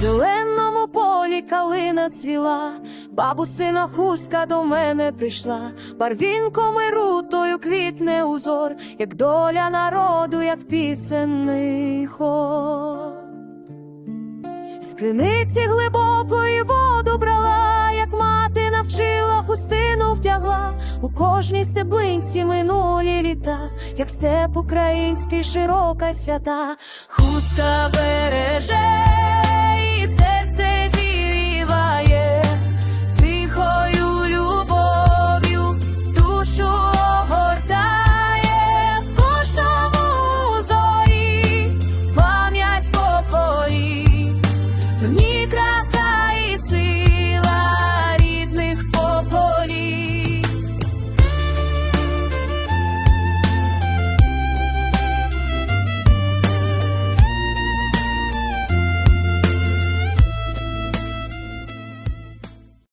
So калина цвіла, бабусина хустка до мене прийшла, барвінком і рутою квітне узор, як доля народу, як пісенний хор. З криниці глибокої воду брала, як мати навчила, хустину втягла, у кожній стеблинці минулі літа, як степ український, широка свята, хустка береже